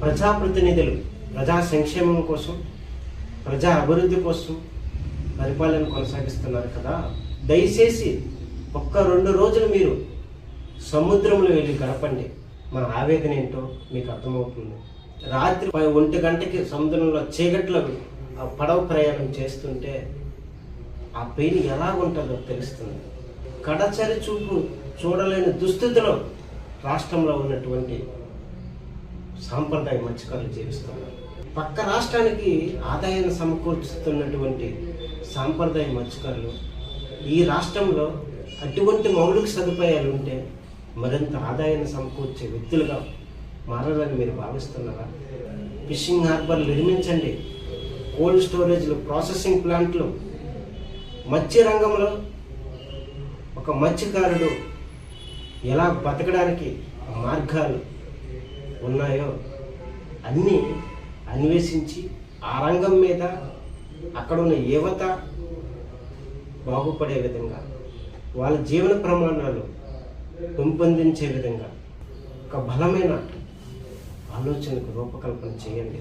ప్రజాప్రతినిధులు ప్రజా సంక్షేమం కోసం ప్రజా అభివృద్ధి కోసం పరిపాలన కొనసాగిస్తున్నారు కదా. దయచేసి ఒక్క రెండు రోజులు మీరు సముద్రంలో వెళ్ళి గడపండి. మన ఆవేదన ఏంటో మీకు అర్థమవుతుంది. రాత్రి ఒంటి గంటకి సముద్రంలో చీకట్లో ఆ పడవ ప్రయాణం చేస్తుంటే ఆ పెయిన్ ఎలా ఉంటుందో తెలుస్తుంది. కడచరి చూపు చూడలేని దుస్థితిలో రాష్ట్రంలో ఉన్నటువంటి సాంప్రదాయ మత్స్యకారులు జీవిస్తున్నారు పక్క రాష్ట్రానికి ఆదాయాన్ని సమకూర్చుతున్నటువంటి సాంప్రదాయ మత్స్యకారులు ఈ రాష్ట్రంలో అటువంటి మౌలిక సదుపాయాలు ఉంటే మరింత ఆదాయాన్ని సమకూర్చే వ్యక్తులుగా మారాలని మీరు భావిస్తున్నారా? ఫిషింగ్ హార్బర్లు నిర్మించండి. కోల్డ్ స్టోరేజ్లు ప్రాసెసింగ్ ప్లాంట్లు. మత్స్య రంగంలో ఒక మత్స్యకారుడు ఎలా బతకడానికి మార్గాలు ఉన్నాయో అన్నీ అన్వేషించి ఆ రంగం మీద అక్కడ ఉన్న యువత బాగుపడే విధంగా వాళ్ళ జీవన ప్రమాణాలు పెంపొందించే విధంగా ఒక బలమైన ఆలోచనకు రూపకల్పన చేయండి.